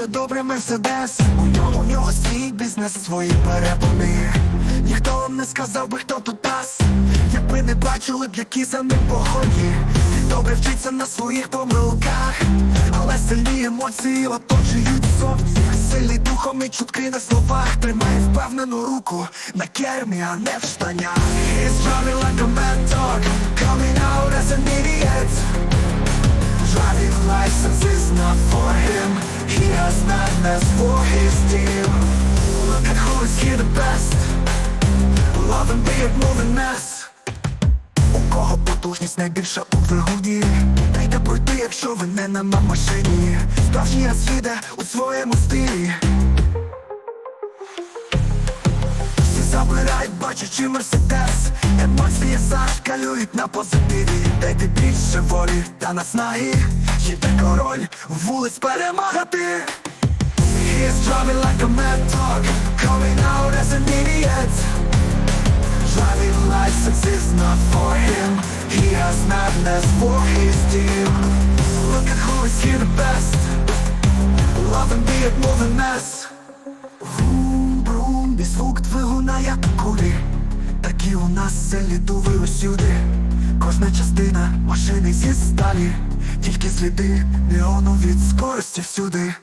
добрий мерседес. У нього, у нього свій бізнес, свої перепони. Ніхто вам не сказав би, хто тут нас Якби не бачили б, які за ним погоні. Добре вчиться на своїх помилках. Але сильні емоції оточують зовні. Сильний духом і чутки на словах. Тримає впевнену руку на кермі, а не в штанях. He's driving like a mad Coming out mess У кого потужність найбільша у двигуні Дайте пройти, якщо ви не на машині. Справжній раз у своєму стилі. Всі забирають, бачачи мерседес. Емоції зашкалюють на позитиві. Дайте більше волі та наснаги Їде король, вулиць перемагати. He's driving like a mad dog Coming out as an idiot not for him He has madness for his team Look at who is here the best. Love and be it moving mess Брум-брум, і звук двигуна як кулі Такі у нас селі дуви усюди. Кожна частина машини зі сталі. Тільки сліди неону від скорості всюди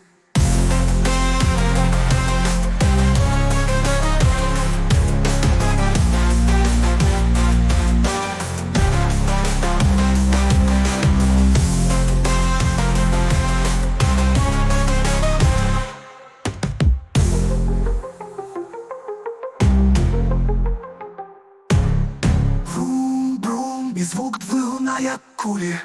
і звук двигуна як кулі